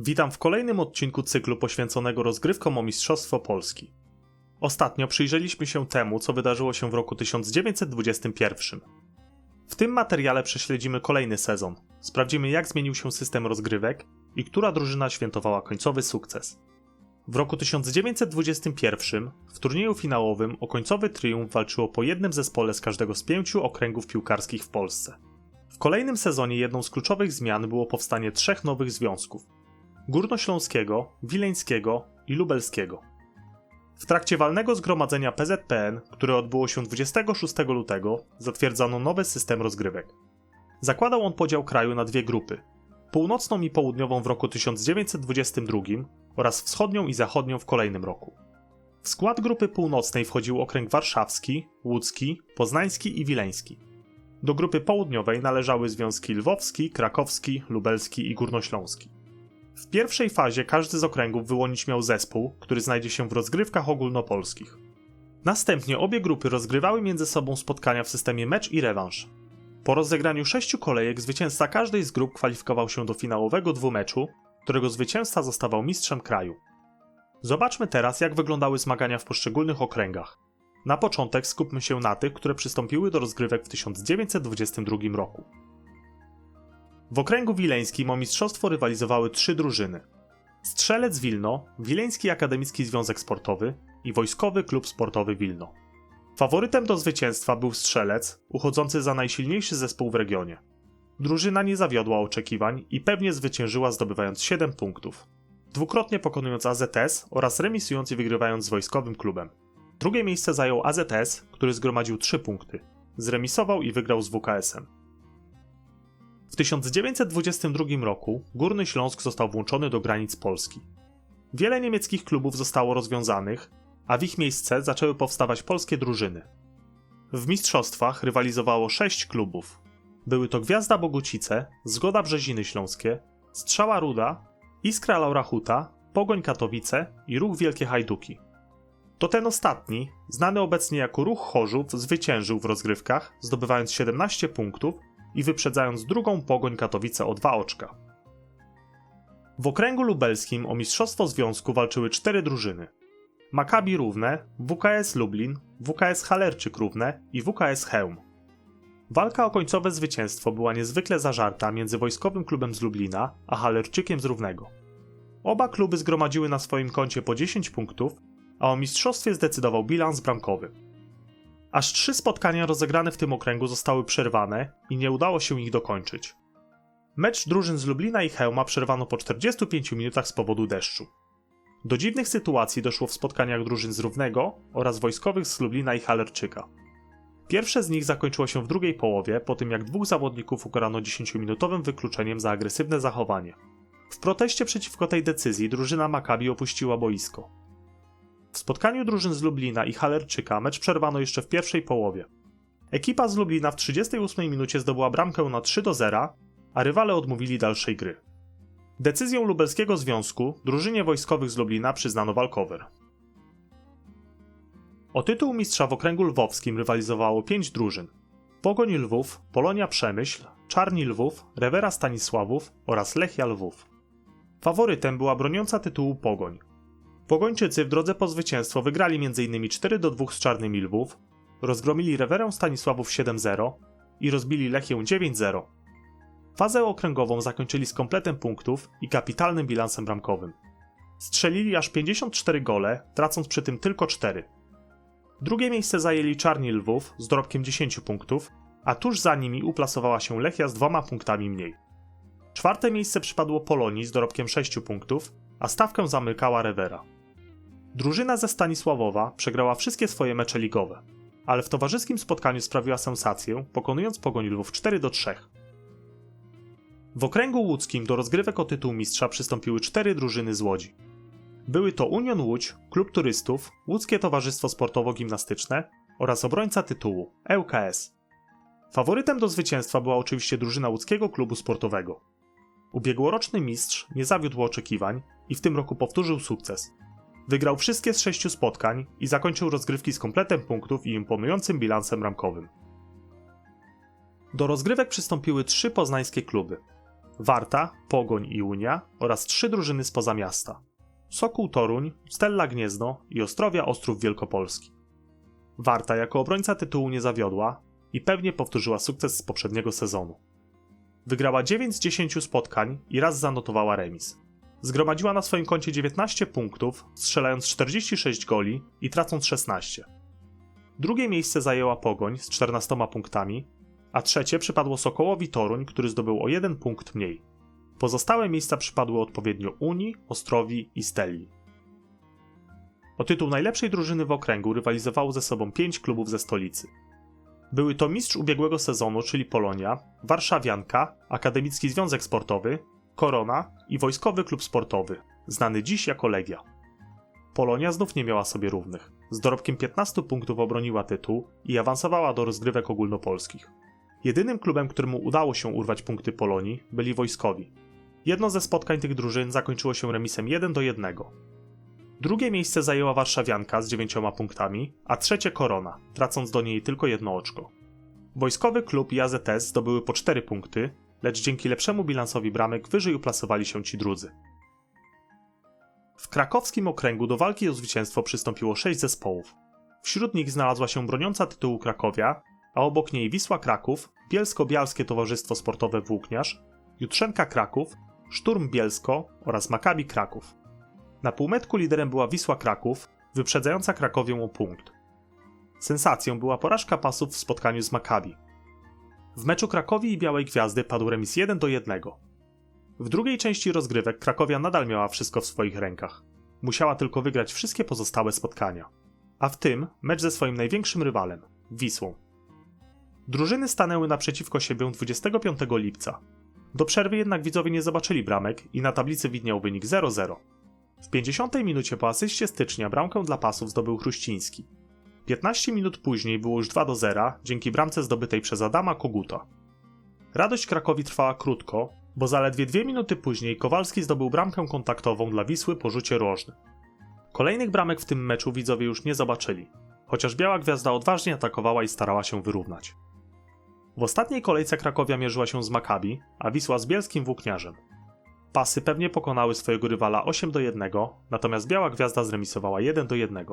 Witam w kolejnym odcinku cyklu poświęconego rozgrywkom o Mistrzostwo Polski. Ostatnio przyjrzeliśmy się temu, co wydarzyło się w roku 1921. W tym materiale prześledzimy kolejny sezon. Sprawdzimy, jak zmienił się system rozgrywek i która drużyna świętowała końcowy sukces. W roku 1921 w turnieju finałowym o końcowy triumf walczyło po jednym zespole z każdego z pięciu okręgów piłkarskich w Polsce. W kolejnym sezonie jedną z kluczowych zmian było powstanie trzech nowych związków: Górnośląskiego, Wileńskiego i Lubelskiego. W trakcie walnego zgromadzenia PZPN, które odbyło się 26 lutego, zatwierdzano nowy system rozgrywek. Zakładał on podział kraju na dwie grupy: północną i południową w roku 1922 oraz wschodnią i zachodnią w kolejnym roku. W skład grupy północnej wchodził okręg warszawski, łódzki, poznański i wileński. Do grupy południowej należały związki lwowski, krakowski, lubelski i górnośląski. W pierwszej fazie każdy z okręgów wyłonić miał zespół, który znajdzie się w rozgrywkach ogólnopolskich. Następnie obie grupy rozgrywały między sobą spotkania w systemie mecz i rewanż. Po rozegraniu sześciu kolejek zwycięzca każdej z grup kwalifikował się do finałowego dwumeczu, którego zwycięzca zostawał mistrzem kraju. Zobaczmy teraz, jak wyglądały zmagania w poszczególnych okręgach. Na początek skupmy się na tych, które przystąpiły do rozgrywek w 1922 roku. W okręgu wileńskim o mistrzostwo rywalizowały trzy drużyny. Strzelec Wilno, Wileński Akademicki Związek Sportowy i Wojskowy Klub Sportowy Wilno. Faworytem do zwycięstwa był Strzelec, uchodzący za najsilniejszy zespół w regionie. Drużyna nie zawiodła oczekiwań i pewnie zwyciężyła zdobywając 7 punktów. Dwukrotnie pokonując AZS oraz remisując i wygrywając z Wojskowym Klubem. Drugie miejsce zajął AZS, który zgromadził 3 punkty. Zremisował i wygrał z WKS-em. W 1922 roku Górny Śląsk został włączony do granic Polski. Wiele niemieckich klubów zostało rozwiązanych, a w ich miejsce zaczęły powstawać polskie drużyny. W mistrzostwach rywalizowało sześć klubów. Były to Gwiazda Bogucice, Zgoda Brzeziny Śląskie, Strzała Ruda, Iskra Laura Huta, Pogoń Katowice i Ruch Wielkie Hajduki. To ten ostatni, znany obecnie jako Ruch Chorzów, zwyciężył w rozgrywkach, zdobywając 17 punktów i wyprzedzając drugą Pogoń Katowice o dwa oczka. W okręgu lubelskim o mistrzostwo związku walczyły cztery drużyny. Makabi Równe, WKS Lublin, WKS Halerczyk Równe i WKS Chełm. Walka o końcowe zwycięstwo była niezwykle zażarta między Wojskowym Klubem z Lublina a Halerczykiem z Równego. Oba kluby zgromadziły na swoim koncie po 10 punktów, a o mistrzostwie zdecydował bilans bramkowy. Aż trzy spotkania rozegrane w tym okręgu zostały przerwane i nie udało się ich dokończyć. Mecz drużyn z Lublina i Chełma przerwano po 45 minutach z powodu deszczu. Do dziwnych sytuacji doszło w spotkaniach drużyn z Równego oraz wojskowych z Lublina i Halerczyka. Pierwsze z nich zakończyło się w drugiej połowie, po tym jak dwóch zawodników ukarano 10-minutowym wykluczeniem za agresywne zachowanie. W proteście przeciwko tej decyzji drużyna Maccabi opuściła boisko. W spotkaniu drużyn z Lublina i Halerczyka mecz przerwano jeszcze w pierwszej połowie. Ekipa z Lublina w 38 minucie zdobyła bramkę na 3 do 0, a rywale odmówili dalszej gry. Decyzją lubelskiego związku drużynie wojskowych z Lublina przyznano walkover. O tytuł mistrza w okręgu lwowskim rywalizowało pięć drużyn. Pogoń Lwów, Polonia Przemyśl, Czarni Lwów, Rewera Stanisławów oraz Lechia Lwów. Faworytem była broniąca tytułu Pogoń. Pogończycy w drodze po zwycięstwo wygrali m.in. 4 do 2 z Czarnymi Lwów, rozgromili Rewerę Stanisławów 7-0 i rozbili Lechię 9-0. Fazę okręgową zakończyli z kompletem punktów i kapitalnym bilansem bramkowym. Strzelili aż 54 gole, tracąc przy tym tylko 4. Drugie miejsce zajęli Czarni Lwów z dorobkiem 10 punktów, a tuż za nimi uplasowała się Lechia z dwoma punktami mniej. Czwarte miejsce przypadło Polonii z dorobkiem 6 punktów, a stawkę zamykała Rewera. Drużyna ze Stanisławowa przegrała wszystkie swoje mecze ligowe, ale w towarzyskim spotkaniu sprawiła sensację, pokonując Pogoń Lwów 4 do 3. W okręgu łódzkim do rozgrywek o tytuł mistrza przystąpiły cztery drużyny z Łodzi. Były to Union Łódź, Klub Turystów, Łódzkie Towarzystwo Sportowo-Gimnastyczne oraz obrońca tytułu ŁKS. Faworytem do zwycięstwa była oczywiście drużyna łódzkiego klubu sportowego. Ubiegłoroczny mistrz nie zawiódł oczekiwań i w tym roku powtórzył sukces. Wygrał wszystkie z sześciu spotkań i zakończył rozgrywki z kompletem punktów i imponującym bilansem ramkowym. Do rozgrywek przystąpiły trzy poznańskie kluby. Warta, Pogoń i Unia oraz trzy drużyny spoza miasta. Sokół Toruń, Stella Gniezno i Ostrowia Ostrów Wielkopolski. Warta jako obrońca tytułu nie zawiodła i pewnie powtórzyła sukces z poprzedniego sezonu. Wygrała 9 z 10 spotkań i raz zanotowała remis. Zgromadziła na swoim koncie 19 punktów, strzelając 46 goli i tracąc 16. Drugie miejsce zajęła Pogoń z 14 punktami, a trzecie przypadło Sokołowi Toruń, który zdobył o jeden punkt mniej. Pozostałe miejsca przypadły odpowiednio Unii, Ostrowi i Stelli. O tytuł najlepszej drużyny w okręgu rywalizowało ze sobą pięć klubów ze stolicy. Były to mistrz ubiegłego sezonu, czyli Polonia, Warszawianka, Akademicki Związek Sportowy, Korona i Wojskowy Klub Sportowy, znany dziś jako Legia. Polonia znów nie miała sobie równych. Z dorobkiem 15 punktów obroniła tytuł i awansowała do rozgrywek ogólnopolskich. Jedynym klubem, któremu udało się urwać punkty Polonii, byli wojskowi. Jedno ze spotkań tych drużyn zakończyło się remisem 1 do 1. Drugie miejsce zajęła Warszawianka z 9 punktami, a trzecie Korona, tracąc do niej tylko jedno oczko. Wojskowy klub i AZS zdobyły po 4 punkty, lecz dzięki lepszemu bilansowi bramek wyżej uplasowali się ci drudzy. W krakowskim okręgu do walki o zwycięstwo przystąpiło 6 zespołów. Wśród nich znalazła się broniąca tytułu Krakowia, a obok niej Wisła Kraków, Bielsko-Bialskie Towarzystwo Sportowe Włókniarz, Jutrzenka Kraków, Szturm Bielsko oraz Makabi Kraków. Na półmetku liderem była Wisła Kraków, wyprzedzająca Krakowię o punkt. Sensacją była porażka pasów w spotkaniu z Makabi. W meczu Krakowi i Białej Gwiazdy padł remis 1 do 1. W drugiej części rozgrywek Krakowia nadal miała wszystko w swoich rękach. Musiała tylko wygrać wszystkie pozostałe spotkania. A w tym mecz ze swoim największym rywalem Wisłą. Drużyny stanęły naprzeciwko siebie 25 lipca. Do przerwy jednak widzowie nie zobaczyli bramek i na tablicy widniał wynik 0-0. W 50 minucie po asyście stycznia bramkę dla pasów zdobył Chruściński. 15 minut później było już 2 do 0 dzięki bramce zdobytej przez Adama Koguta. Radość Krakowi trwała krótko, bo zaledwie dwie minuty później Kowalski zdobył bramkę kontaktową dla Wisły po rzucie rożnym. Kolejnych bramek w tym meczu widzowie już nie zobaczyli, chociaż Biała Gwiazda odważnie atakowała i starała się wyrównać. W ostatniej kolejce Krakowia mierzyła się z Makabi, a Wisła z bielskim włókniarzem. Pasy pewnie pokonały swojego rywala 8 do 1, natomiast Biała Gwiazda zremisowała 1 do 1.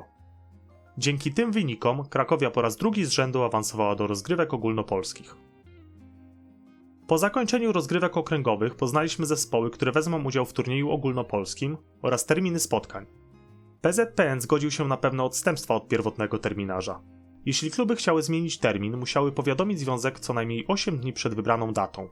Dzięki tym wynikom Krakowia po raz drugi z rzędu awansowała do rozgrywek ogólnopolskich. Po zakończeniu rozgrywek okręgowych poznaliśmy zespoły, które wezmą udział w turnieju ogólnopolskim oraz terminy spotkań. PZPN zgodził się na pewne odstępstwa od pierwotnego terminarza. Jeśli kluby chciały zmienić termin, musiały powiadomić związek co najmniej 8 dni przed wybraną datą.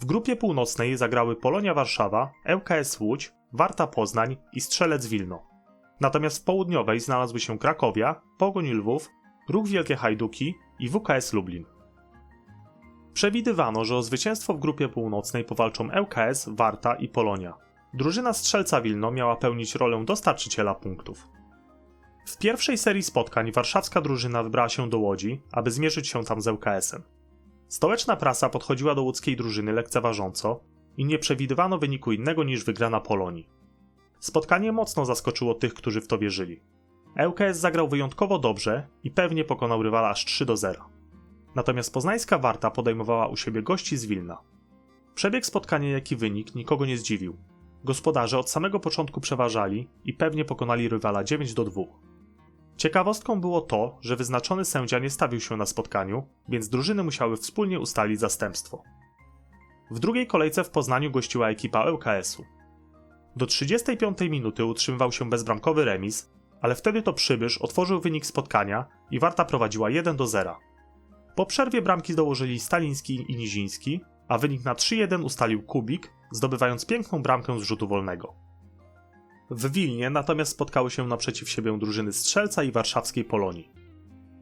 W grupie północnej zagrały Polonia Warszawa, ŁKS Łódź, Warta Poznań i Strzelec Wilno. Natomiast w południowej znalazły się Krakowia, Pogoń Lwów, Ruch Wielkie Hajduki i WKS Lublin. Przewidywano, że o zwycięstwo w grupie północnej powalczą ŁKS, Warta i Polonia. Drużyna Strzelca Wilno miała pełnić rolę dostarczyciela punktów. W pierwszej serii spotkań warszawska drużyna wybrała się do Łodzi, aby zmierzyć się tam z ŁKS-em. Stołeczna prasa podchodziła do łódzkiej drużyny lekceważąco i nie przewidywano wyniku innego niż wygrana Polonii. Spotkanie mocno zaskoczyło tych, którzy w to wierzyli. ŁKS zagrał wyjątkowo dobrze i pewnie pokonał rywala aż 3 do 0. Natomiast poznańska Warta podejmowała u siebie gości z Wilna. Przebieg spotkania, jak i wynik nikogo nie zdziwił. Gospodarze od samego początku przeważali i pewnie pokonali rywala 9 do 2. Ciekawostką było to, że wyznaczony sędzia nie stawił się na spotkaniu, więc drużyny musiały wspólnie ustalić zastępstwo. W drugiej kolejce w Poznaniu gościła ekipa ŁKS-u. Do 35 minuty utrzymywał się bezbramkowy remis, ale wtedy to przybysz otworzył wynik spotkania i Warta prowadziła 1 do 0. Po przerwie bramki dołożyli Staliński i Niziński, a wynik na 3-1 ustalił Kubik, zdobywając piękną bramkę z rzutu wolnego. W Wilnie natomiast spotkały się naprzeciw siebie drużyny Strzelca i warszawskiej Polonii.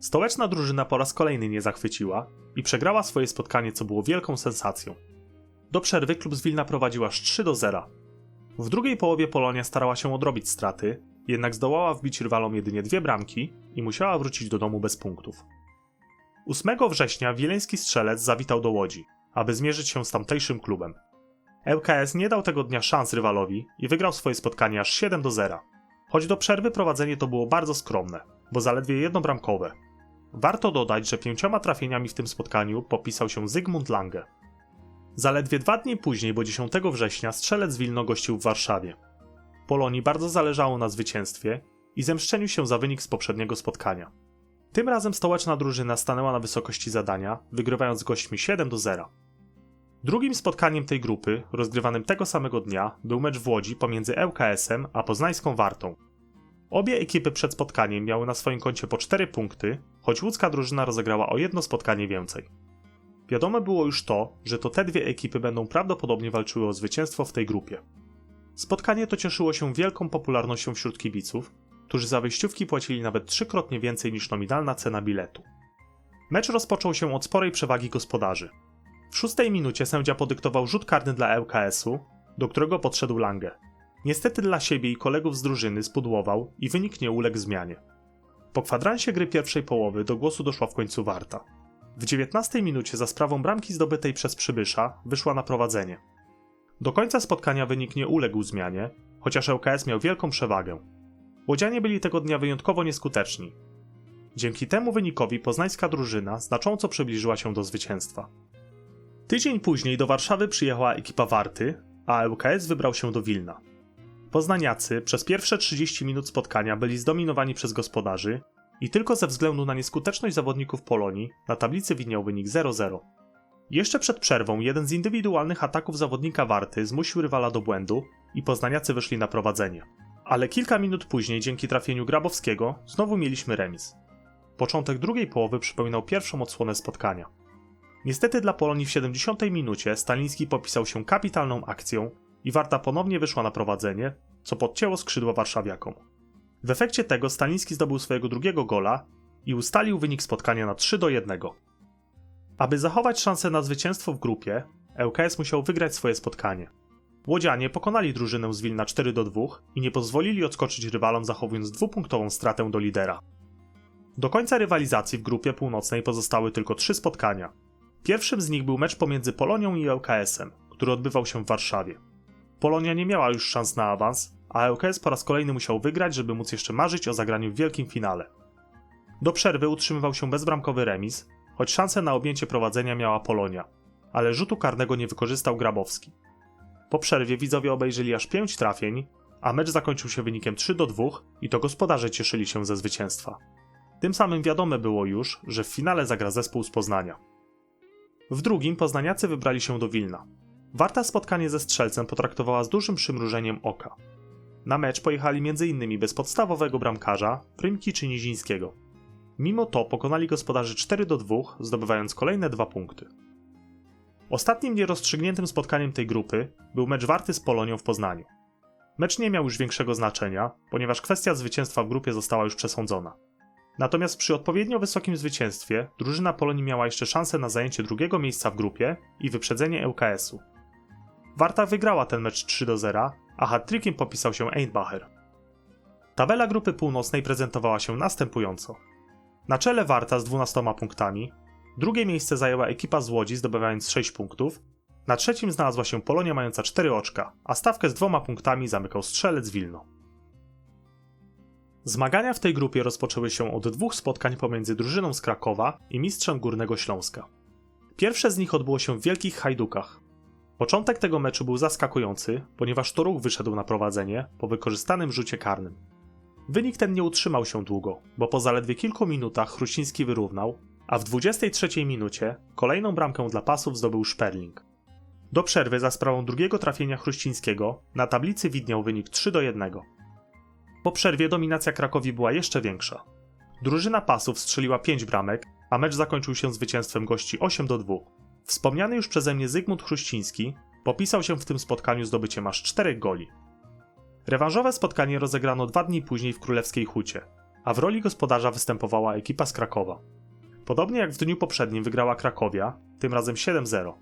Stołeczna drużyna po raz kolejny nie zachwyciła i przegrała swoje spotkanie, co było wielką sensacją. Do przerwy klub z Wilna prowadziła aż 3 do 0. W drugiej połowie Polonia starała się odrobić straty, jednak zdołała wbić rywalom jedynie dwie bramki i musiała wrócić do domu bez punktów. 8 września wileński strzelec zawitał do Łodzi, aby zmierzyć się z tamtejszym klubem. ŁKS nie dał tego dnia szans rywalowi i wygrał swoje spotkanie aż 7 do 0. Choć do przerwy prowadzenie to było bardzo skromne, bo zaledwie jednobramkowe. Warto dodać, że pięcioma trafieniami w tym spotkaniu popisał się Zygmunt Lange. Zaledwie dwa dni później, bo 10 września, strzelec Wilno gościł w Warszawie. Polonii bardzo zależało na zwycięstwie i zemszczeniu się za wynik z poprzedniego spotkania. Tym razem stołeczna drużyna stanęła na wysokości zadania, wygrywając gośćmi 7 do 0. Drugim spotkaniem tej grupy, rozgrywanym tego samego dnia, był mecz w Łodzi pomiędzy ŁKS-em a poznańską Wartą. Obie ekipy przed spotkaniem miały na swoim koncie po 4 punkty, choć łódzka drużyna rozegrała o jedno spotkanie więcej. Wiadome było już to, że to te dwie ekipy będą prawdopodobnie walczyły o zwycięstwo w tej grupie. Spotkanie to cieszyło się wielką popularnością wśród kibiców, którzy za wyjściówki płacili nawet trzykrotnie więcej niż nominalna cena biletu. Mecz rozpoczął się od sporej przewagi gospodarzy. W szóstej minucie sędzia podyktował rzut karny dla ŁKS-u, do którego podszedł Lange. Niestety dla siebie i kolegów z drużyny spudłował i wynik nie uległ zmianie. Po kwadransie gry pierwszej połowy do głosu doszła w końcu Warta. W 19 minucie za sprawą bramki zdobytej przez Przybysza wyszła na prowadzenie. Do końca spotkania wynik nie uległ zmianie, chociaż ŁKS miał wielką przewagę. Łodzianie byli tego dnia wyjątkowo nieskuteczni. Dzięki temu wynikowi poznańska drużyna znacząco przybliżyła się do zwycięstwa. Tydzień później do Warszawy przyjechała ekipa Warty, a ŁKS wybrał się do Wilna. Poznaniacy przez pierwsze 30 minut spotkania byli zdominowani przez gospodarzy i tylko ze względu na nieskuteczność zawodników Polonii na tablicy widniał wynik 0-0. Jeszcze przed przerwą jeden z indywidualnych ataków zawodnika Warty zmusił rywala do błędu i poznaniacy wyszli na prowadzenie. Ale kilka minut później, dzięki trafieniu Grabowskiego, znowu mieliśmy remis. Początek drugiej połowy przypominał pierwszą odsłonę spotkania. Niestety dla Polonii w 70 minucie Staliński popisał się kapitalną akcją i Warta ponownie wyszła na prowadzenie, co podcięło skrzydła warszawiakom. W efekcie tego Staliński zdobył swojego drugiego gola i ustalił wynik spotkania na 3 do 1. Aby zachować szansę na zwycięstwo w grupie, ŁKS musiał wygrać swoje spotkanie. Łodzianie pokonali drużynę z Wilna 4 do 2 i nie pozwolili odskoczyć rywalom zachowując dwupunktową stratę do lidera. Do końca rywalizacji w grupie północnej pozostały tylko trzy spotkania. Pierwszym z nich był mecz pomiędzy Polonią i ŁKS-em, który odbywał się w Warszawie. Polonia nie miała już szans na awans, a ŁKS po raz kolejny musiał wygrać, żeby móc jeszcze marzyć o zagraniu w wielkim finale. Do przerwy utrzymywał się bezbramkowy remis, choć szansę na objęcie prowadzenia miała Polonia, ale rzutu karnego nie wykorzystał Grabowski. Po przerwie widzowie obejrzeli aż 5 trafień, a mecz zakończył się wynikiem 3 do 2 i to gospodarze cieszyli się ze zwycięstwa. Tym samym wiadome było już, że w finale zagra zespół z Poznania. W drugim poznaniacy wybrali się do Wilna. Warta spotkanie ze strzelcem potraktowała z dużym przymrużeniem oka. Na mecz pojechali m.in. bez podstawowego bramkarza, Prymki czy Nizińskiego. Mimo to pokonali gospodarzy 4 do 2, zdobywając kolejne dwa punkty. Ostatnim nierozstrzygniętym spotkaniem tej grupy był mecz Warty z Polonią w Poznaniu. Mecz nie miał już większego znaczenia, ponieważ kwestia zwycięstwa w grupie została już przesądzona. Natomiast przy odpowiednio wysokim zwycięstwie drużyna Polonii miała jeszcze szansę na zajęcie drugiego miejsca w grupie i wyprzedzenie ŁKS-u. Warta wygrała ten mecz 3 do 0, a hat-trickiem popisał się Einbacher. Tabela grupy północnej prezentowała się następująco. Na czele Warta z 12 punktami, drugie miejsce zajęła ekipa z Łodzi zdobywając 6 punktów, na trzecim znalazła się Polonia mająca 4 oczka, a stawkę z dwoma punktami zamykał Strzelec Wilno. Zmagania w tej grupie rozpoczęły się od dwóch spotkań pomiędzy drużyną z Krakowa i mistrzem Górnego Śląska. Pierwsze z nich odbyło się w Wielkich Hajdukach. Początek tego meczu był zaskakujący, ponieważ to ruch wyszedł na prowadzenie po wykorzystanym rzucie karnym. Wynik ten nie utrzymał się długo, bo po zaledwie kilku minutach Chruściński wyrównał, a w 23 minucie kolejną bramkę dla pasów zdobył Sperling. Do przerwy za sprawą drugiego trafienia Chruścińskiego na tablicy widniał wynik 3 do 1. Po przerwie dominacja Krakowi była jeszcze większa. Drużyna pasów strzeliła 5 bramek, a mecz zakończył się zwycięstwem gości 8 do 2. Wspomniany już przeze mnie Zygmunt Chruściński popisał się w tym spotkaniu zdobyciem aż 4 goli. Rewanżowe spotkanie rozegrano dwa dni później w Królewskiej Hucie, a w roli gospodarza występowała ekipa z Krakowa. Podobnie jak w dniu poprzednim wygrała Krakowia, tym razem 7-0.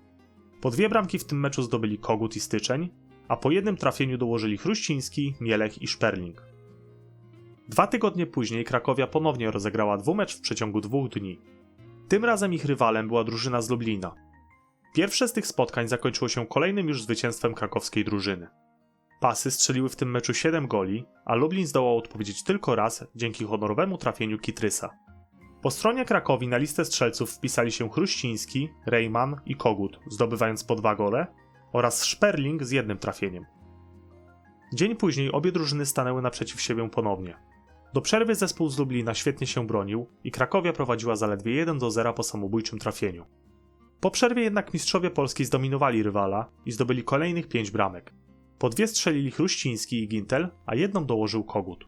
Po dwie bramki w tym meczu zdobyli Kogut i Styczeń, a po jednym trafieniu dołożyli Chruściński, Mielech i Szperling. Dwa tygodnie później Krakowia ponownie rozegrała dwumecz w przeciągu dwóch dni. Tym razem ich rywalem była drużyna z Lublina. Pierwsze z tych spotkań zakończyło się kolejnym już zwycięstwem krakowskiej drużyny. Pasy strzeliły w tym meczu 7 goli, a Lublin zdołał odpowiedzieć tylko raz dzięki honorowemu trafieniu Kitrysa. Po stronie Krakowi na listę strzelców wpisali się Chruściński, Rejman i Kogut, zdobywając po dwa gole, oraz Sperling z jednym trafieniem. Dzień później obie drużyny stanęły naprzeciw siebie ponownie. Do przerwy zespół z Lublina świetnie się bronił i Krakowia prowadziła zaledwie 1 do 0 po samobójczym trafieniu. Po przerwie jednak mistrzowie Polski zdominowali rywala i zdobyli kolejnych 5 bramek. Po dwie strzelili Chruściński i Gintel, a jedną dołożył Kogut.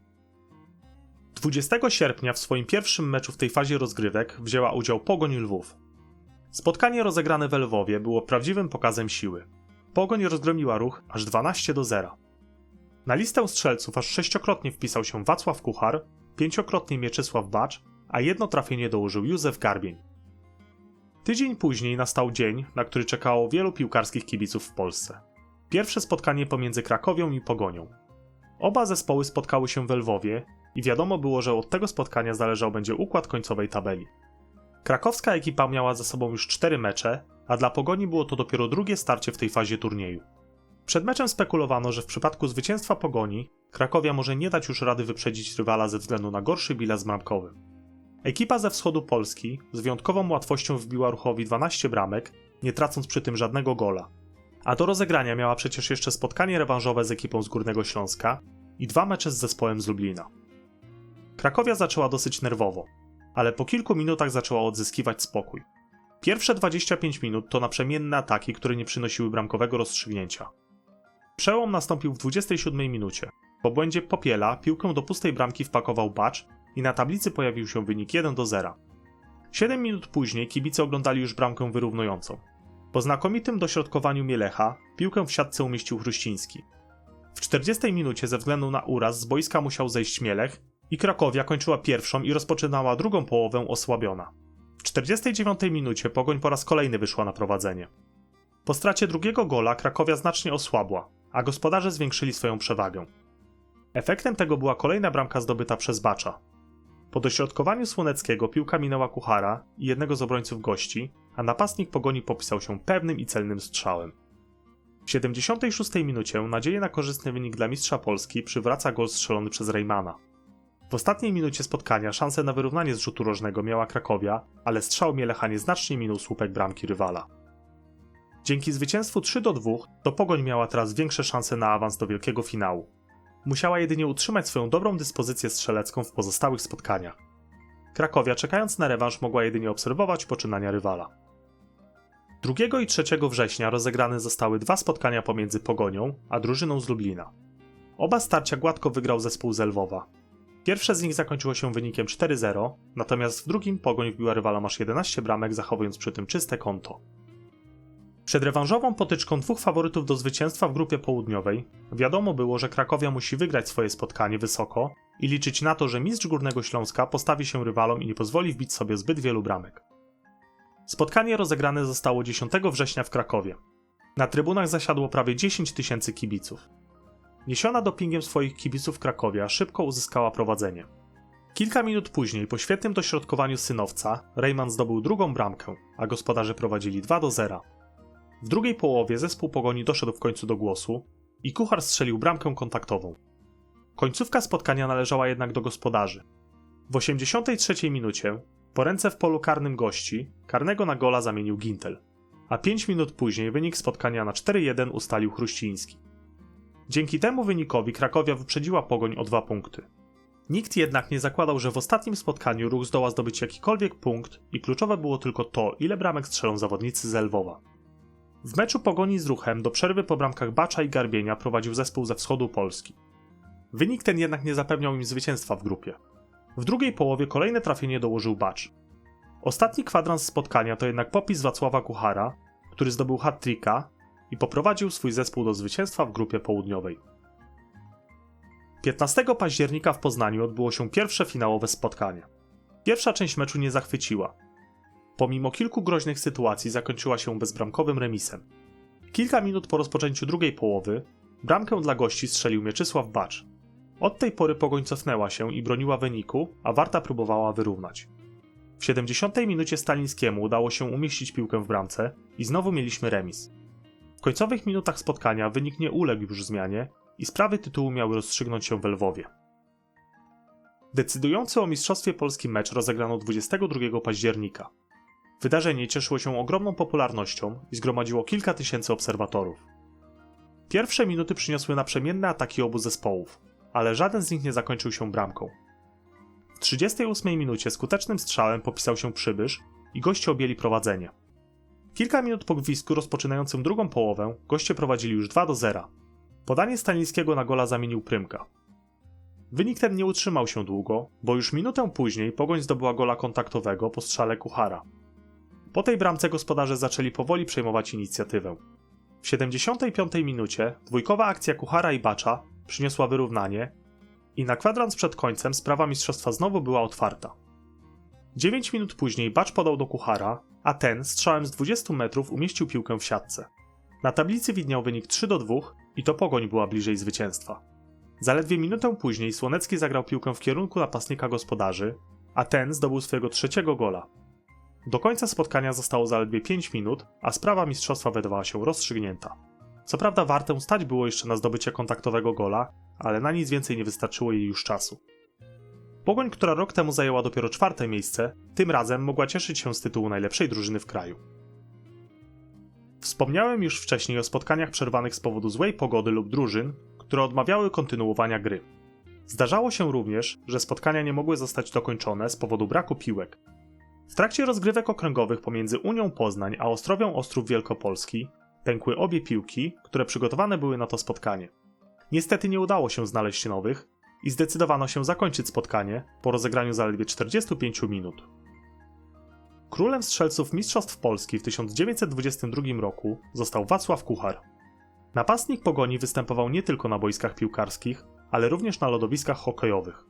20 sierpnia w swoim pierwszym meczu w tej fazie rozgrywek wzięła udział Pogoń Lwów. Spotkanie rozegrane w Lwowie było prawdziwym pokazem siły. Pogoń rozgromiła ruch aż 12 do 0. Na listę strzelców aż sześciokrotnie wpisał się Wacław Kuchar, pięciokrotnie Mieczysław Bacz, a jedno trafienie dołożył Józef Garbień. Tydzień później nastał dzień, na który czekało wielu piłkarskich kibiców w Polsce. Pierwsze spotkanie pomiędzy Krakowią i Pogonią. Oba zespoły spotkały się w Lwowie i wiadomo było, że od tego spotkania zależał będzie układ końcowej tabeli. Krakowska ekipa miała za sobą już cztery mecze, a dla Pogoni było to dopiero drugie starcie w tej fazie turnieju. Przed meczem spekulowano, że w przypadku zwycięstwa Pogoni Krakowia może nie dać już rady wyprzedzić rywala ze względu na gorszy bilans bramkowy. Ekipa ze wschodu Polski z wyjątkową łatwością wbiła ruchowi 12 bramek, nie tracąc przy tym żadnego gola. A do rozegrania miała przecież jeszcze spotkanie rewanżowe z ekipą z Górnego Śląska i dwa mecze z zespołem z Lublina. Krakowia zaczęła dosyć nerwowo, ale po kilku minutach zaczęła odzyskiwać spokój. Pierwsze 25 minut to naprzemienne ataki, które nie przynosiły bramkowego rozstrzygnięcia. Przełom nastąpił w 27 minucie. Po błędzie Popiela piłkę do pustej bramki wpakował Bacz i na tablicy pojawił się wynik 1 do 0. 7 minut później kibice oglądali już bramkę wyrównującą. Po znakomitym dośrodkowaniu Mielecha piłkę w siatce umieścił Chruściński. W 40 minucie ze względu na uraz z boiska musiał zejść Mielech i Krakowia kończyła pierwszą i rozpoczynała drugą połowę osłabiona. W 49 minucie Pogoń po raz kolejny wyszła na prowadzenie. Po stracie drugiego gola Krakowia znacznie osłabła, a gospodarze zwiększyli swoją przewagę. Efektem tego była kolejna bramka zdobyta przez Bacza. Po dośrodkowaniu Słoneckiego piłka minęła Kuchara i jednego z obrońców gości, a napastnik Pogoni popisał się pewnym i celnym strzałem. W 76 minucie nadzieję na korzystny wynik dla mistrza Polski przywraca gol strzelony przez Reymana. W ostatniej minucie spotkania szansę na wyrównanie z rzutu rożnego miała Krakowia, ale strzał Mielecha nieznacznie minął słupek bramki rywala. Dzięki zwycięstwu 3 do 2 to Pogoń miała teraz większe szanse na awans do wielkiego finału. Musiała jedynie utrzymać swoją dobrą dyspozycję strzelecką w pozostałych spotkaniach. Krakowia, czekając na rewanż, mogła jedynie obserwować poczynania rywala. 2 i 3 września rozegrane zostały dwa spotkania pomiędzy Pogonią a drużyną z Lublina. Oba starcia gładko wygrał zespół z Lwowa. Pierwsze z nich zakończyło się wynikiem 4-0, natomiast w drugim Pogoń wbiła rywalom aż 11 bramek, zachowując przy tym czyste konto. Przed rewanżową potyczką dwóch faworytów do zwycięstwa w grupie południowej wiadomo było, że Krakowia musi wygrać swoje spotkanie wysoko i liczyć na to, że mistrz Górnego Śląska postawi się rywalom i nie pozwoli wbić sobie zbyt wielu bramek. Spotkanie rozegrane zostało 10 września w Krakowie. Na trybunach zasiadło prawie 10 tysięcy kibiców. Niesiona dopingiem swoich kibiców Krakowia szybko uzyskała prowadzenie. Kilka minut później, po świetnym dośrodkowaniu synowca, Rejman zdobył drugą bramkę, a gospodarze prowadzili 2 do 0. W drugiej połowie zespół pogoni doszedł w końcu do głosu i kuchar strzelił bramkę kontaktową. Końcówka spotkania należała jednak do gospodarzy. W 83 minucie, po ręce w polu karnym gości, karnego na gola zamienił Gintel, a 5 minut później wynik spotkania na 4-1 ustalił Chruściński. Dzięki temu wynikowi Krakowia wyprzedziła pogoń o dwa punkty. Nikt jednak nie zakładał, że w ostatnim spotkaniu ruch zdoła zdobyć jakikolwiek punkt i kluczowe było tylko to, ile bramek strzelą zawodnicy z Lwowa. W meczu pogoni z ruchem do przerwy po bramkach Bacza i Garbienia prowadził zespół ze wschodu Polski. Wynik ten jednak nie zapewniał im zwycięstwa w grupie. W drugiej połowie kolejne trafienie dołożył Bacz. Ostatni kwadrans spotkania to jednak popis Wacława Kuchara, który zdobył hat-tricka i poprowadził swój zespół do zwycięstwa w grupie południowej. 15 października w Poznaniu odbyło się pierwsze finałowe spotkanie. Pierwsza część meczu nie zachwyciła. Pomimo kilku groźnych sytuacji zakończyła się bezbramkowym remisem. Kilka minut po rozpoczęciu drugiej połowy bramkę dla gości strzelił Mieczysław Bacz. Od tej pory Pogoń cofnęła się i broniła wyniku, a Warta próbowała wyrównać. W 70 minucie Stalińskiemu udało się umieścić piłkę w bramce i znowu mieliśmy remis. W końcowych minutach spotkania wynik nie uległ już zmianie i sprawy tytułu miały rozstrzygnąć się w Lwowie. Decydujący o Mistrzostwie Polski mecz rozegrano 22 października. Wydarzenie cieszyło się ogromną popularnością i zgromadziło kilka tysięcy obserwatorów. Pierwsze minuty przyniosły naprzemienne ataki obu zespołów, ale żaden z nich nie zakończył się bramką. W 38 minucie skutecznym strzałem popisał się przybysz i goście objęli prowadzenie. Kilka minut po gwizdku rozpoczynającym drugą połowę goście prowadzili już 2 do 0. Podanie Stanińskiego na gola zamienił Prymka. Wynik ten nie utrzymał się długo, bo już minutę później Pogoń zdobyła gola kontaktowego po strzale Kuchara. Po tej bramce gospodarze zaczęli powoli przejmować inicjatywę. W 75 minucie dwójkowa akcja Kuchara i Bacza przyniosła wyrównanie i na kwadrans przed końcem sprawa mistrzostwa znowu była otwarta. 9 minut później Bacz podał do Kuchara, a ten strzałem z 20 metrów umieścił piłkę w siatce. Na tablicy widniał wynik 3 do 2 i to Pogoń była bliżej zwycięstwa. Zaledwie minutę później Słonecki zagrał piłkę w kierunku napastnika gospodarzy, a ten zdobył swojego trzeciego gola. Do końca spotkania zostało zaledwie 5 minut, a sprawa mistrzostwa wydawała się rozstrzygnięta. Co prawda warte stać było jeszcze na zdobycie kontaktowego gola, ale na nic więcej nie wystarczyło jej już czasu. Pogoń, która rok temu zajęła dopiero czwarte miejsce, tym razem mogła cieszyć się z tytułu najlepszej drużyny w kraju. Wspomniałem już wcześniej o spotkaniach przerwanych z powodu złej pogody lub drużyn, które odmawiały kontynuowania gry. Zdarzało się również, że spotkania nie mogły zostać dokończone z powodu braku piłek. W trakcie rozgrywek okręgowych pomiędzy Unią Poznań a Ostrowią Ostrów Wielkopolski pękły obie piłki, które przygotowane były na to spotkanie. Niestety nie udało się znaleźć nowych i zdecydowano się zakończyć spotkanie po rozegraniu zaledwie 45 minut. Królem strzelców Mistrzostw Polski w 1922 roku został Wacław Kuchar. Napastnik Pogoni występował nie tylko na boiskach piłkarskich, ale również na lodowiskach hokejowych.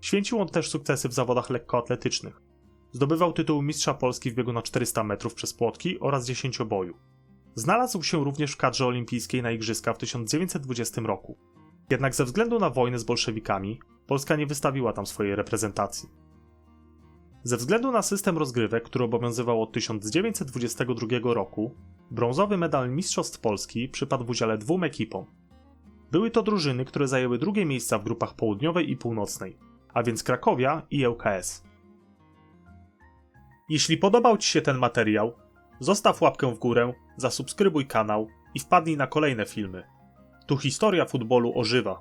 Święcił on też sukcesy w zawodach lekkoatletycznych. Zdobywał tytuł Mistrza Polski w biegu na 400 metrów przez płotki oraz dziesięcioboju. Znalazł się również w kadrze olimpijskiej na Igrzyska w 1920 roku. Jednak ze względu na wojnę z bolszewikami, Polska nie wystawiła tam swojej reprezentacji. Ze względu na system rozgrywek, który obowiązywał od 1922 roku, brązowy medal Mistrzostw Polski przypadł w udziale dwóm ekipom. Były to drużyny, które zajęły drugie miejsca w grupach południowej i północnej, a więc Krakowia i ŁKS. Jeśli podobał Ci się ten materiał, zostaw łapkę w górę, zasubskrybuj kanał i wpadnij na kolejne filmy. Tu historia futbolu ożywa.